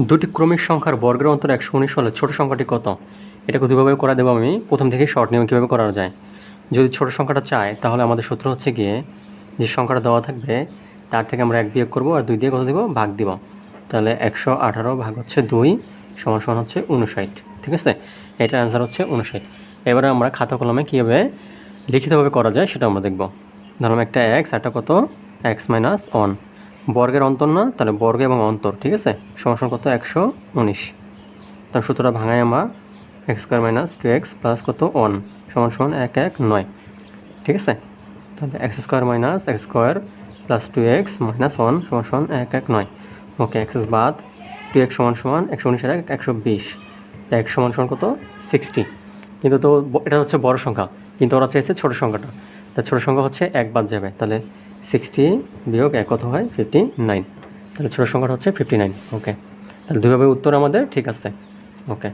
দুটি ক্রমিক সংখ্যার বর্গের অন্তর একশো উনিশ হলে ছোট সংখ্যাটি কত? এটাকে দুভাবে করা দেবো আমি। প্রথম থেকে শর্ট নিয়ম কীভাবে করা যায়? যদি ছোট সংখ্যাটা চাই, তাহলে আমাদের সূত্র হচ্ছে গিয়ে যে সংখ্যাটা দেওয়া থাকবে, তার থেকে আমরা এক বিয়োগ করব আর দুই দিয়ে কত দেবো? ভাগ দিব। তাহলে একশো আঠারো ভাগ হচ্ছে দুই সমান সমান হচ্ছে উনষাট। ঠিক আছে? এটার অ্যান্সার হচ্ছে উনষাট। এবারে আমরা খাতা কলমে কীভাবে লিখিতভাবে করা যায় সেটা আমরা দেখব। ধরুন একটা এক্স একটা কত? এক্স মাইনাস ওয়ান বর্গের অন্তর না? তাহলে বর্গ এবং অন্তর, ঠিক আছে? সমান কত? একশো উনিশ। তার সূত্রটা ভাঙাই আমরা। X square minus two x plus কত? ওয়ান। সমান সমান এক এক, নয়। ঠিক আছে? তাহলে x square minus x square plus two x minus one সমান সমান এক এক, নয়। ওকে এক্সেস বাদ। টু এক্স সমান সমান একশো উনিশের এক, একশো বিশ। এক সমান সমান কত? সিক্সটি। কিন্তু তো এটা হচ্ছে বড় সংখ্যা। কিন্তু ওরা চেয়েছে ছোটো সংখ্যাটা। তা ছোটো সংখ্যা হচ্ছে এক বাদ যাবে। তাহলে সিক্সটি বিয়োগ এক কত হয়? ফিফটি নাইন তাহলে ছোটো সংখ্যাটা হচ্ছে ফিফটি নাইন ওকে তাহলে দুইভাবে উত্তর আমাদের ঠিক আছে ওকে